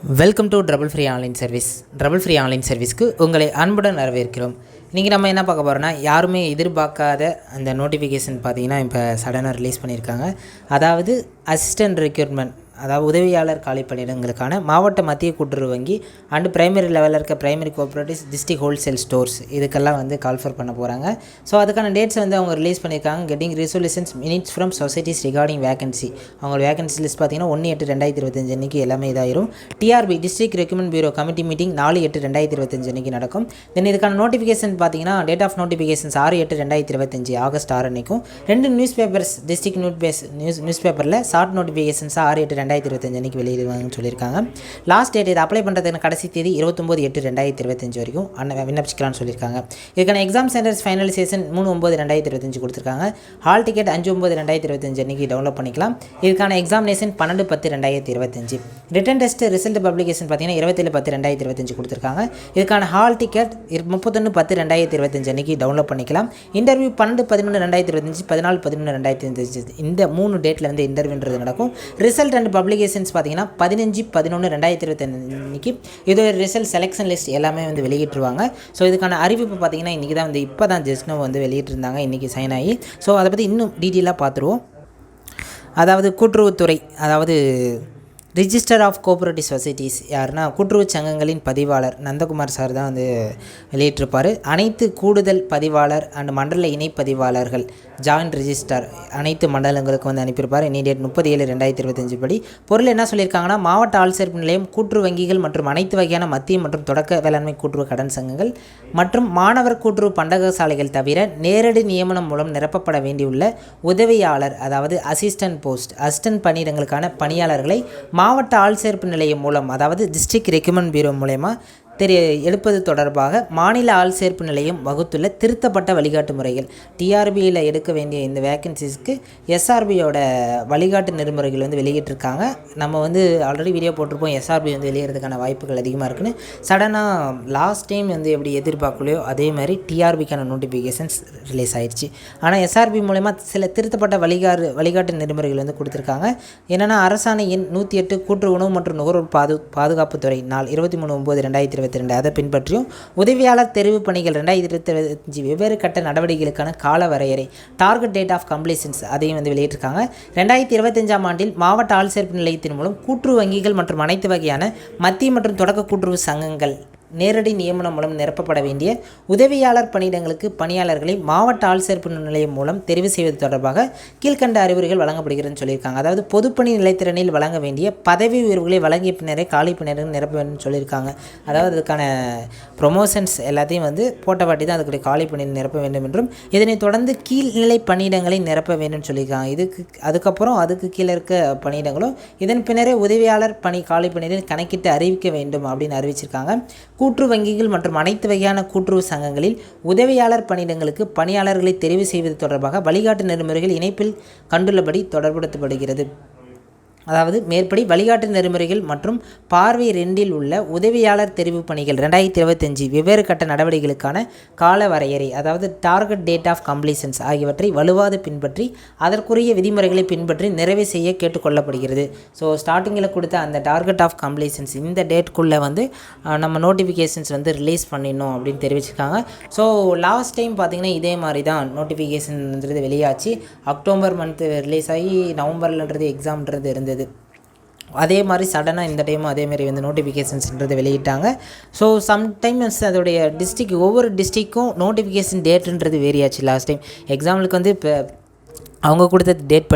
Welcome to trouble free online service trouble free online சர்வீஸ்க்கு உங்களை அன்புடன் வரவேற்கிறோம். இன்றைக்கி நம்ம என்ன பார்க்க போகிறோம்னா யாருமே எதிர்பார்க்காத அந்த நோட்டிஃபிகேஷன் பார்த்தீங்கன்னா இப்போ சடனாக ரிலீஸ் பண்ணியிருக்காங்க. அதாவது அசிஸ்டன்ட் ரெக்யூர்மெண்ட் அதாவது உதவியாளர் காலி பணியிடங்களுக்கான மாவட்ட மத்திய கூட்டுறவு வங்கி அண்டு பிரைமரி லெவலில் இருக்க primary cooperatives district wholesale stores இதுக்கெல்லாம் வந்து கால்ஃபர் பண்ண போகிறாங்க ஸோ அதுக்கான டேட்ஸ் வந்து அவங்க ரிலீஸ் பண்ணியிருக்காங்க. Getting resolutions minutes from societies regarding vacancy அவங்க வேகன்சி லிஸ்ட் பார்த்தீங்கன்னா ஒன்று எட்டு ரெண்டாயிரத்தி இருபத்தஞ்சு அன்றைக்கி எல்லாமே இதாயிரும். DRB district recruitment bureau committee meeting நாலு எட்டு ரெண்டாயிரத்தி இருபத்தஞ்சு அன்றைக்கி நடக்கும். தென் இதுக்கான நோட்டிஃபிகேஷன் பார்த்தீங்கன்னா டேட் ஆஃப் நோட்டிஃபிகேஷன்ஸ் ஆறு எட்டு ரெண்டாயிரத்தி இருபத்தஞ்சு ஆகஸ்ட் ஆறு அன்றைக்கும் ரெண்டு newspapers district news base news news பேப்பரில் ஷார்ட் நோட்டிஃபிகேஷன்ஸ் ஆறு எட்டு ரெண்டாயிரத்தி இருபத்தஞ்சு அன்றைக்கி வெளியிடுவாங்கன்னு சொல்லியிருக்காங்க. லாஸ்ட் டேட் இது அப்ளை பண்ணுறதுக்கு கடைசி தேதி இருபத்தொம்போது எட்டு ரெண்டாயிரத்தி இருபத்தஞ்சு வரைக்கும் அண்ணன் விண்ணப்பிச்சிக்கலாம்னு சொல்லியிருக்காங்க. இதுக்கான எக்ஸாம் சென்டர்ஸ் ஃபைனலைசேஷன் மூணு ஒம்பது ரெண்டாயிரத்தி இருபத்தஞ்சு கொடுத்துருக்காங்க. ஹால் டிக்கெட் அஞ்சு ஒம்பது ரெண்டாயிரத்தி இருபத்தஞ்சு அன்றைக்கி டவுன்லோட் பண்ணிக்கலாம். இதுக்கான எக்ஸாமினேஷன் பன்னெண்டு பத்து ரெண்டாயிரத்தி இருபத்தஞ்சு. ரிட்டன் டெஸ்ட் ரிசல்ட் பப்ளிகேஷன் பார்த்தீங்கன்னா இருபத்தேழு பத்து ரெண்டாயிரத்தி இருபத்தஞ்சு கொடுத்துருக்காங்க. இதுக்கான ஹால் டிக்கெட் முப்பத்தொன்று பத்து ரெண்டாயிரத்தி இருபத்தஞ்சு அன்றைக்கி டவுன்லோட் பண்ணிக்கலாம். இன்டர்வியூ பன்னெண்டு பதினொன்று ரெண்டாயிரத்தி இருபத்தஞ்சு பதினாலு பதினொன்று ரெண்டாயிரத்தி இருபத்தஞ்சு. இந்த மூணு டேட்டில் வந்து இன்டர்வியூன்றது நடக்கும். ரிசல்ட் அண்ட் பப்ளிகேஷன்ஸ் பார்த்தீங்கன்னா பதினஞ்சு பதினொன்று ரெண்டாயிரத்தி இருபத்தஞ்சு இன்னைக்கு இது ரிசல்ட் செலெக்ஷன் லிஸ்ட் எல்லாமே வந்து வெளியிட்டுருவாங்க. ஸோ இதுக்கான அறிவிப்பு பார்த்தீங்கன்னா இன்றைக்கி தான் வந்து இப்போ தான் ஜஸ்ட் வந்து வெளியிட்டிருந்தாங்க. இன்றைக்கி சைன் ஆகி. ஸோ அதை பற்றி இன்னும் டீட்டெயிலாக பார்த்துருவோம் அதாவது கூட்டுறவுத்துறை அதாவது ரிஜிஸ்டர் ஆஃப் கோஆப்ரேட்டிவ் சொசைட்டிஸ் யாருன்னா கூட்டுறவு சங்கங்களின் பதிவாளர் நந்தகுமார் சார் தான் வந்து வெளியிட்டிருப்பார். அனைத்து கூடுதல் பதிவாளர் அண்ட் மண்டல இணை பதிவாளர்கள் ஜாயின்ட் ரிஜிஸ்டர் அனைத்து மண்டலங்களுக்கும் வந்து அனுப்பியிருப்பார். இனி டேட் முப்பது ஏழு ரெண்டாயிரத்தி இருபத்தஞ்சு படி. பொருள் என்ன சொல்லியிருக்காங்கன்னா மாவட்ட ஆள்சேர்ப்பு நிலையம் கூட்டுறவு வங்கிகள் மற்றும் அனைத்து வகையான மத்திய மற்றும் தொடக்க வேளாண்மை கூட்டுறவு கடன் சங்கங்கள் மற்றும் மாணவர் கூட்டுறவு பண்டக சாலைகள் தவிர நேரடி நியமனம் மூலம் நிரப்பப்பட வேண்டியுள்ள உதவியாளர் அதாவது அசிஸ்டன்ட் போஸ்ட் அசிஸ்டன்ட் பணியிடங்களுக்கான பணியாளர்களை மாவட்ட ஆள்சேர்ப்பு நிலையம் மூலம் அதாவது டிஸ்ட்ரிக்ட் ரெக்கமெண்ட் பியூரோ மூலயமா தெரிய எடுப்பது தொடர்பாக மாநில ஆள் சேர்ப்பு நிலையம் வகுத்துள்ள திருத்தப்பட்ட வழிகாட்டு முறைகள். டிஆர்பியில் எடுக்க வேண்டிய இந்த வேக்கன்சிஸ்க்கு எஸ்ஆர்பியோட வழிகாட்டு நெறிமுறைகள் வந்து வெளியிட்டிருக்காங்க. நம்ம வந்து ஆல்ரெடி வீடியோ போட்டிருப்போம். எஸ்ஆர்பி வந்து வெளியிறதுக்கான வாய்ப்புகள் அதிகமாக இருக்குன்னு. சடனாக லாஸ்ட் டைம் வந்து எப்படி எதிர்பார்க்கலையோ அதே மாதிரி டிஆர்பிக்கான நோட்டிஃபிகேஷன்ஸ் ரிலீஸ் ஆயிடுச்சு ஆனால் எஸ்ஆர்பி மூலயமா சில திருத்தப்பட்ட வழிகாடு வழிகாட்டு நெறிமுறைகள் வந்து கொடுத்துருக்காங்க. என்னென்னா அரசாணை எண் நூற்றி எட்டு கூற்று உணவு மற்றும் நுகர்வோர் பாது பாதுகாப்புத்துறை நாள் இருபத்தி மூணு ஒம்பது ரெண்டாயிரத்தி இருபத்தி ரெண்டு அதை பின்பற்றியும் உதவியாளர் தெரிவு பணிகள் ரெண்டாயிரத்தி இருபத்தஞ்சு வெவ்வேறு கட்ட நடவடிக்கைகளுக்கான கால வரையறை டார்கெட் டேட் ஆஃப் கம்ப்ளீஷன்ஸ் அதையும் வந்து வெளியிட்டிருக்காங்க. ரெண்டாயிரத்தி இருபத்தஞ்சாம் ஆண்டில் மாவட்ட ஆள் சேர்ப்பு நிலையத்தின் மூலம் கூட்டுறவு வங்கிகள் மற்றும் அனைத்து வகையான மத்திய மற்றும் தொடக்க கூட்டுறவு சங்கங்கள் நேரடி நியமனம் மூலம் நிரப்பப்பட வேண்டிய உதவியாளர் பணியிடங்களுக்கு பணியாளர்களை மாவட்ட ஆள் சேர்ப்பு நிலையம் மூலம் தெரிவு செய்வது தொடர்பாக கீழ்கண்ட அறிவுரைகள் வழங்கப்படுகிறதுன்னு சொல்லியிருக்காங்க. அதாவது பொதுப்பணி நிலைத்திறனில் வழங்க வேண்டிய பதவி உயர்வுகளை வழங்கிய பின்னரே காலி பின்னரும் நிரப்ப வேண்டும் சொல்லியிருக்காங்க. அதாவது அதுக்கான ப்ரொமோஷன்ஸ் எல்லாத்தையும் வந்து போட்ட வாட்டி தான் அதுக்குடைய காலி பணியில் நிரப்ப வேண்டும் என்றும் இதனைத் தொடர்ந்து கீழ்நிலை பணியிடங்களை நிரப்ப வேண்டும் சொல்லியிருக்காங்க. இதுக்கு அதுக்கப்புறம் அதுக்கு கீழே இருக்க பணியிடங்களும் இதன் பின்னரே உதவியாளர் பணி காலி பணியில் கணக்கிட்டு அறிவிக்க வேண்டும் அப்படின்னு அறிவிச்சிருக்காங்க. கூற்று வங்கிகள் மற்றும் அனைத்து வகையான கூட்டுறவு சங்கங்களில் உதவியாளர் பணியிடங்களுக்கு பணியாளர்களை தெரிவு செய்வது தொடர்பாக வழிகாட்டு நெறிமுறைகள் இணைப்பில் கண்டுள்ளபடி தொடர்படுத்தப்படுகிறது அதாவது மேற்படி வழிகாட்டு நெறிமுறைகள் மற்றும் பார்வை ரெண்டில் உள்ள உதவியாளர் தெரிவு பணிகள் ரெண்டாயிரத்தி இருபத்தஞ்சி வெவ்வேறு கட்ட நடவடிக்கைகளுக்கான கால வரையறை அதாவது டார்கெட் டேட் ஆஃப் கம்ப்ளீஷன்ஸ் ஆகியவற்றை வலுவாது பின்பற்றி அதற்குரிய விதிமுறைகளை பின்பற்றி நிறைவு செய்ய கேட்டுக்கொள்ளப்படுகிறது. ஸோ ஸ்டார்டிங்கில் கொடுத்த அந்த டார்கெட் ஆஃப் கம்ப்ளீஷன்ஸ் இந்த டேட்குள்ளே வந்து நம்ம நோட்டிஃபிகேஷன்ஸ் வந்து ரிலீஸ் பண்ணிடணும் அப்படின்னு தெரிவிச்சிருக்காங்க. ஸோ லாஸ்ட் டைம் பார்த்திங்கன்னா இதே மாதிரி தான் நோட்டிஃபிகேஷன்ன்றது வெளியாச்சு. அக்டோபர் மந்த்து ரிலீஸ் ஆகி நவம்பர்லன்றது எக்ஸாம்ன்றது இருந்தது. அதே மாதிரி சடனாக இந்த டைமும் அதேமாரி வந்து நோட்டிஃபிகேஷன்ஸ்ன்றது வெளியிட்டாங்க. ஸோ சம்டைம்ஸ் அதோடைய டிஸ்ட்ரிக் ஒவ்வொரு டிஸ்ட்ரிக்கும் நோட்டிஃபிகேஷன் டேட்டுன்றது வேரியாச்சு லாஸ்ட் டைம் எக்ஸாம்பிளுக்கு வந்து இப்போ அவங்க கொடுத்த டேட்